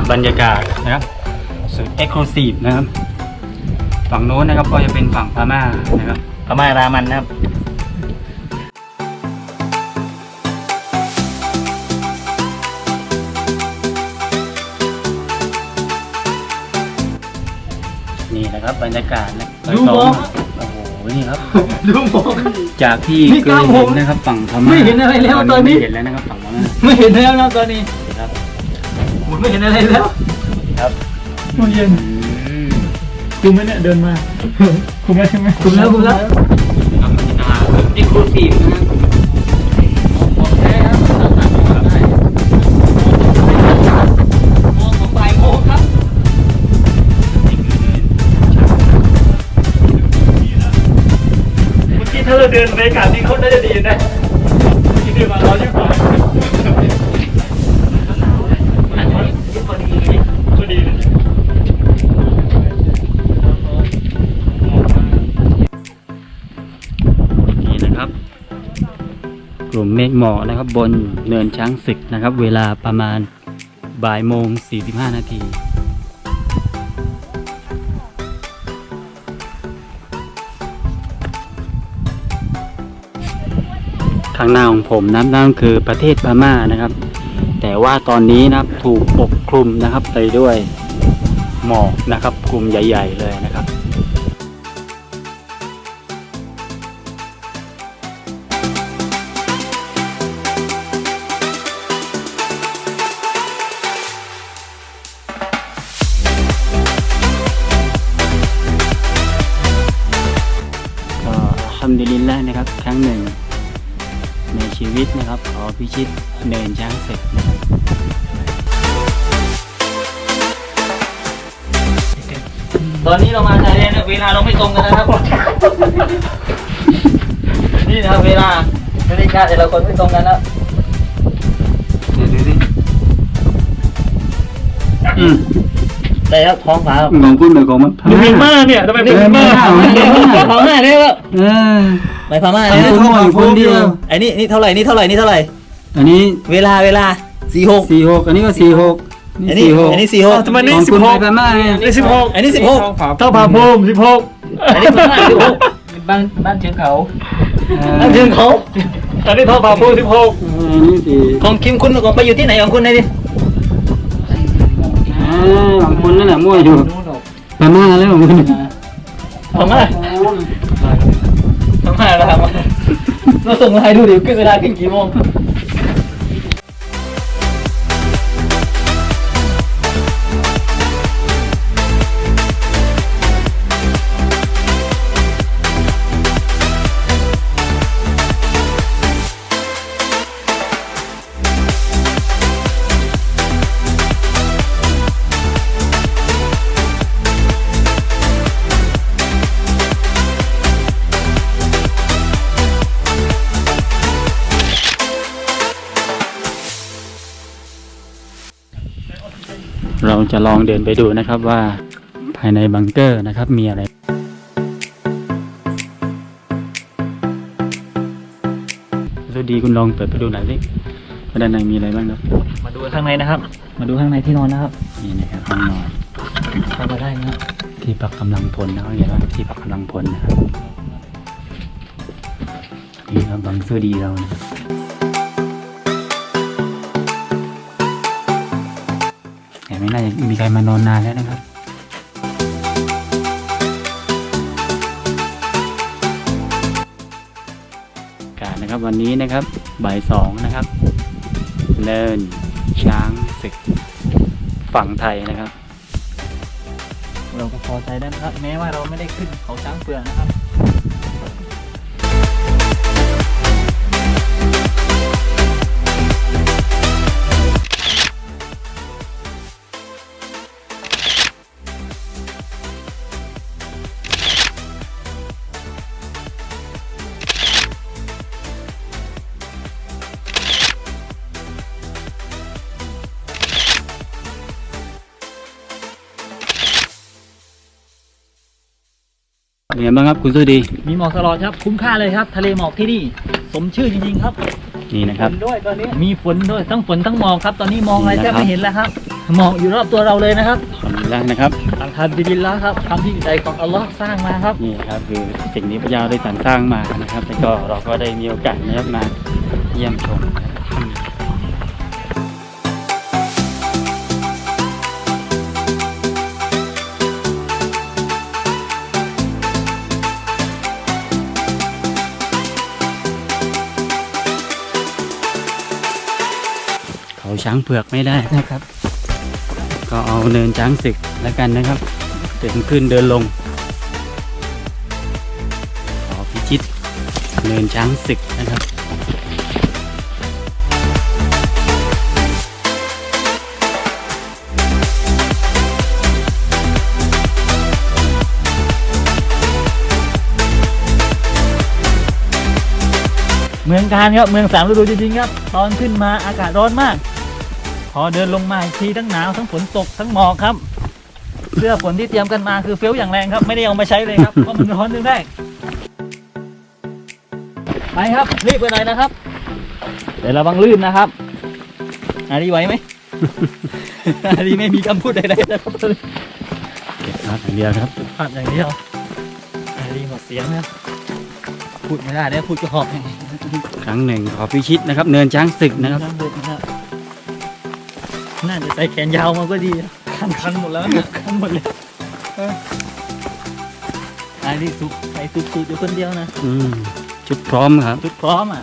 ครับบรรยากาศนะครับสุดเอ็กซ์คลูซีฟนะครับ ฝั่งโน้นนะครับก็จะเป็นฝั่งพม่านะครับพม่ารามันนะครับนี่นะครับบรรยากาศนะดูหมอก โอ้โหนี่ครับ ดูหมอก จากที่นี่เคกล้ายหมเห็อกนนะครับฝั่งพม่าไม่เห็นอะไรแล้วตอนนี้ ไม่เห็นแล้วนะครับฝั่งพม่าไม่เห็นแล้วนะตอนนี้ ครับ หมุนไม่เห็นอะไรแล้วครับมันเย็นอืมคุมไหมเนี่ยเดินมาคุมแล้วใช่ไหมคุมแล้วคุมแล้วครับบรรยากาศเอ็กซ์คลูซีฟนะครับของแท้ครับสามารถมองได้มองของบ่ายโมงครับเมื่อกี้ถ้าเราเดินไปกาศนี้เขาน่าจะดีนะเมื่อกี้เดินมาร้อนยิ่งกว่ กลุ่มเมฆหมอกนะครับ บนเนินช้างศึกนะครับ เวลาประมาณบ่ายโมง 45 นาทีข้างหน้าของผมนะนั่นคือประเทศพม่านะครับ แต่ว่าตอนนี้นะครับถูกปกคลุมนะครับไปด้วยหมอกนะครับกลุ่มใหญ่ ๆ เลยนะครับ ดลินแล้วนะครับ ครั้งหนึ่ง ในชีวิตนะครับ ขอพิชิตเนินช้างศึกนะครับตอนนี้เรามาชายแดนเนี่ยเวลาเราไม่ตรงกันนะครับ นี่นะครับเวลานาฬิกาแต่ละคนไม่ตรงกันแล้วเดี๋ยวดูดิอืม ได้ครับท้องฟ้าครับของคุณหรือของมันดูเมียนมาเนี่ยทำไมเป็นเมียนมาไปพม่าเลยครับเออไปพม่าอัเลนยนี้นะเท่าไหร่คนเดียว ไอ้นี่นี่เท่าไหร่นี่เท่าไหร่นี่เท่าไหร่ อันนี้เวลาเวลาสี่หกสี่หกอันนี้ก็สี่หกอันนี้สี่หกอันนี้สี่หกทำไมนี่ของสิคุบณหไปกพม่าไงนี่สิบหกอันนี้สิบหกเท่าผาภูมิสิบหกอันนี้พม่าสิบหกบ้านบ้านเชิงเขาอันถึงเขาอันนี้เท่าผาภูมิสิบหกอันนี้สี่ของคิมคุณของไปอยู่ที่ไหนของคุณไหนดิ อ่าของคุณนั่นแหละมั่วอยู่พม่าแล้วของคุณพม่าพม่าแล้วครับเราส่งไลน์ดูดิขึ้นเวลาขึ้นกี่โมง เราจะลองเดินไปดูนะครับว่าภายในบังเกอร์นะครับมีอะไรสวัสดีคุณลองเปิดไปดูหน่อยสิว่าด้านในมีอะไรบ้างครับ มาดูข้างในนะครับ มาดูข้างในที่นอนนะครับนี่นะครับห้องนอนเข้ามาได้นะครับที่พักกำลังพลนะครับเห็นว่าที่พักกำลังพลนะครับนี่ครับบังเสื้อดีเรานะครับ ไม่น่าจะมีใครมานอนนานแล้วนะครับการนะครับวันนี้นะครับบ่ายสองนะครับ เนินช้างศึกฝั่งไทยนะครับ เราก็พอใจได้นะครับ แม้ว่าเราไม่ได้ขึ้นเขาช้างเปลือกนะครับ เป็นไงบ้างครับคุณสุดี มีหมอกตลอดครับ คุ้มค่าเลยครับ ทะเลหมอกที่นี่สมชื่อจริงๆครับนี่นะครับด้วยตอนนี้มีฝนด้วยทั้งฝนทั้งหมอกครับ ตอนนี้มองอะไรแทบไม่เห็นแล้วครับหมอกอยู่รอบตัวเราเลยนะครับขอบคุณแล้วนะครับอังคารบิดินแล้วครับความที่ใจของอัลลอฮ์สร้างมาครับนี่ครับคือสิ่งนี้พระเจ้าได้สรรสร้างมานะครับแล้วก็เราก็ได้มีโอกาสนะครับมาเยี่ยมชม ช้างเผือกไม่ได้นะครับ ก็เอาเนินช้างศึกแล้วกันนะครับเดินขึ้นเดินลง ขอพิชิตเนินช้างศึกนะครับเมืองการครับ เมืองสามฤดูจริงๆครับ ตอนขึ้นมาอากาศร้อนมาก พอเดินลงมาอีกทีทั้งหนาวทั้งฝนตกทั้งหมอกครับ เสื้อฝนที่เตรียมกันมาคือเฟลอย่างแรงครับ ไม่ได้เอามาใช้เลยครับเพราะมันร้อนนึงได้ไปครับรีบไปหน่อยนะครับเดี๋ยวระวังลื่นนะครับอาดีไหวไหม อาดีไม่มีคำพูดใดๆนะครับเก็บภาพอย่างเดียวครับพลาดอย่างเดียวอาดีหมดเสียงแล้วพูดไม่ได้เนี่ยพูดก็หอบอย่างนี้ครั้งหนึ่งขอพิชิตนะครับ เนินช้างศึกนะครับ น้ำเดือดนะครับน่าจะใส่แขนยาวมาก็ดีนะคันคันหมดแล้วนะคันหมดเลยเออไอ้นี่สุกใส่สุกสุกอยู่คนเดียวนะอืมชุดพร้อมครับ ชุดพร้อมอะ